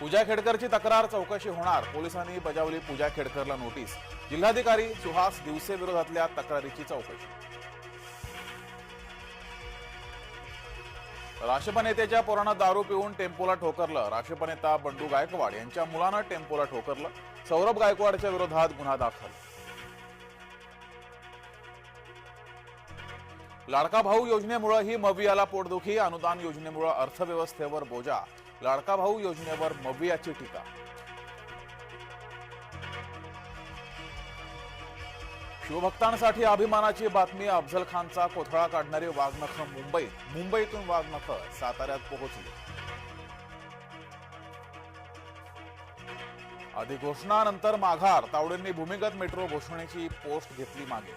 पूजा खेडकरची तक्रार चौकशी होणार. पोलिसांनी बजावली पूजा खेडकरला नोटीस. जिल्हाधिकारी सुहास दिवसे विरोधातल्या तक्रारीची चौकशी. राष्ट्रप नेत्याच्या पोरानं दारू पिऊन टेम्पोला ठोकरलं. राष्ट्रप नेता बंडू गायकवाड यांच्या मुलानं टेम्पोला ठोकरलं. सौरभ गायकवाडच्या विरोधात गुन्हा दाखल. लाडका भाऊ योजनेमुळे ही मवियाला पोटदुखी अनुदान योजनेमुळे अर्थव्यवस्थेवर बोजा. लाडका भाऊ योजनेवर मवियाची टीका. शिवभक्तांसाठी अभिमानाची बातमी अफजल खानचा कोथळा काढणारी वाघनखं मुंबईत मुंबईतून वाघनखं साताऱ्यात पोहोचली. अधिघोषणानंतर माघार. तावडेंनी भूमिगत मेट्रो घोषणेची पोस्ट घेतली मागे.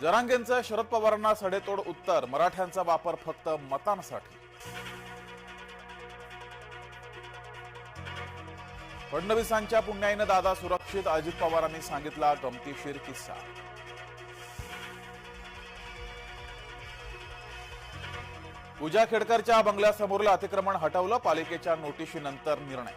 जरांगेंचं शरद पवारांना सडेतोड उत्तर मराठ्यांचा वापर फक्त मतांसाठी. फडणवीसांच्या पुण्याईनं दादा सुरक्षित अजित पवारांनी सांगितला गमतीशीर किस्सा. पूजा खेडकरच्या बंगल्यासमोरलं अतिक्रमण हटवलं पालिकेच्या नोटिशीनंतर निर्णय.